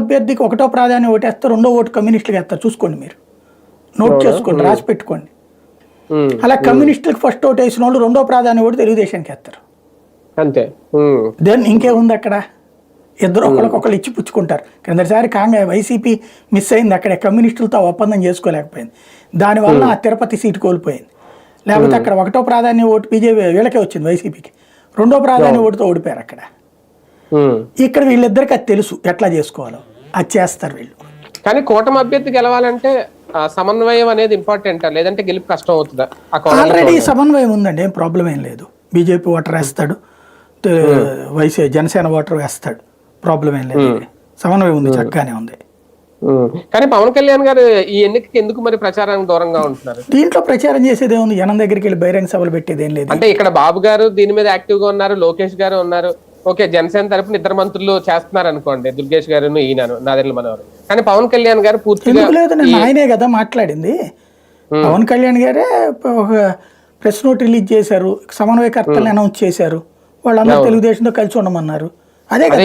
అభ్యర్థికి ఒకటో ప్రాధాన్యం ఓటేస్తారు రెండో ఓటు కమ్యూనిస్టులకు వేస్తారు. చూసుకోండి మీరు. నోట్ చేసుకోండి రాసి పెట్టుకోండి. అలా కమ్యూనిస్టులకు ఫస్ట్ ఓటు వేసిన వాళ్ళు రెండో ప్రాధాన్యం ఓటు తెలుగుదేశానికి వేస్తారు. అంతే. దెన్ ఇంకేముంది అక్కడ? ఇద్దరు ఒకరికొకరు ఇచ్చి పుచ్చుకుంటారు. కిందసారి కాంగ్రెస్ వైసీపీ మిస్ అయింది. అక్కడ కమ్యూనిస్టులతో ఒప్పందం చేసుకోలేకపోయింది. దానివల్ల ఆ తిరుపతి సీటు కోల్పోయింది. లేకపోతే అక్కడ ఒకటో ప్రాధాన్యం ఓటు బీజేపీ వీళ్ళకే వచ్చింది వైసీపీకి. రెండో ప్రాధాన్యం ఓటుతో ఓడిపోయారు అక్కడ. ఇక్కడ వీళ్ళిద్దరికి అది తెలుసు. ఎట్లా చేసుకోవాలో. అది చేస్తారు వీళ్ళు. కానీ కూటమి అభ్యర్థి గెలవాలంటే సమన్వయం అనేది ఇంపార్టెంట్ లేదంటే గెలుపు కష్టం అవుతుందా? ఆల్రెడీ సమన్వయం ఉందండి ఏం ప్రాబ్లం ఏం లేదు. బీజేపీ ఓటర్ వేస్తాడు తే- వైసీ జనసేన ఓటర్ వేస్తాడు ప్రాబ్లం ఏం లేదు. సమన్వయం ఉంది చక్కగానే ఉంది. కానీ పవన్ కళ్యాణ్ గారు ఈ ఎన్నికకి ఎందుకు మరి ప్రచారానికి దూరంగా ఉంటున్నారు? దీంట్లో ప్రచారం చేసేది ఏముంది? జనం దగ్గరికి వెళ్ళి బహిరంగ సభలు పెట్టేది ఏం లేదు. అంటే ఇక్కడ బాబు గారు దీని మీద యాక్టివ్గా ఉన్నారు లోకేష్ గారు ఉన్నారు. ఓకే జనసేన తరపున ఇద్దరు మంత్రులు చేస్తున్నారు అనుకోండి దుర్గేష్ గారు ఈయనను నాదెండ్ల మనవరు కానీ పవన్ కళ్యాణ్ గారు పూర్తిగా ఆయనే కదా మాట్లాడింది. పవన్ కళ్యాణ్ గారే ఒక ప్రెస్ నోట్ రిలీజ్ చేశారు సమన్వయకర్తలు అనౌన్స్ చేశారు. వాళ్ళందరూ తెలుగుదేశంతో కలిసి ఉండమన్నారు. అదే కదా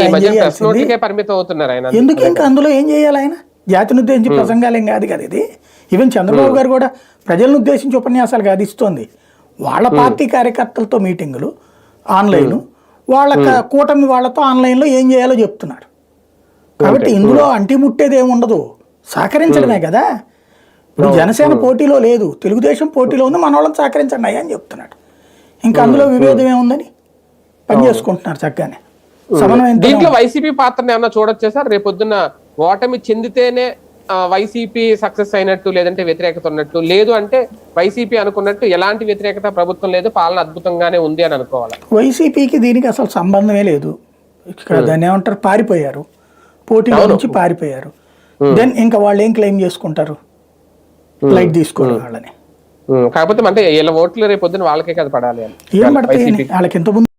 పరిమితం అవుతున్నారు ఆయన ఎందుకు ఇంకా అందులో ఏం చేయాలి ఆయన? జాతిని ఉద్దేశించి ప్రసంగాలు ఏం కాదు కదా ఇది. ఈవెన్ చంద్రబాబు గారు కూడా ప్రజలను ఉద్దేశించి ఉపన్యాసాలు కాదు ఇస్తోంది వాళ్ళ పార్టీ కార్యకర్తలతో మీటింగులు ఆన్లైన్. వాళ్ళ కూటమి వాళ్ళతో ఆన్లైన్లో ఏం చేయాలో చెప్తున్నారు. కాబట్టి ఇందులో అంటి ముట్టేది ఏమి ఉండదు. సహకరించడమే కదా? ఇప్పుడు జనసేన పోటీలో లేదు. తెలుగుదేశం పోటీలో ఉంది. మన వాళ్ళని సహకరించండి అయ్యా అని చెప్తున్నాడు. ఇంకా అందులో విభేదం ఏముందని? పని చేసుకుంటున్నారు చక్కగానే. సమన్వయం దీంట్లో వైసీపీ పాత్రని ఏమన్నా చూడొచ్చా సార్? రేపొద్దున ఓటమి చెందితేనే వైసీపీ సక్సెస్ అయినట్టు లేదంటే వ్యతిరేకత ఉన్నట్టు లేదు అంటే వైసీపీ అనుకున్నట్టు ఎలాంటి వ్యతిరేకత ప్రభుత్వం లేదు పాలన అద్భుతంగానే ఉంది అని అనుకోవాలి? వైసీపీకి దీనికి అసలు సంబంధమే లేదు. ఇక్కడ దాన్ని ఏమంటారు? పారిపోయారు. పోటీలో నుంచి పారిపోయారు. దెన్ ఇంకా వాళ్ళు ఏం క్లెయిమ్ చేసుకుంటారు? లైట్ తీసుకోరు వాళ్ళని. ఉమ్, కాకపోతే అంటే వీళ్ళ ఓట్లు రేపొద్దున వాళ్ళకే కదా పడాలి అని. ఏం పడతాయి? వాళ్ళకి ఇంత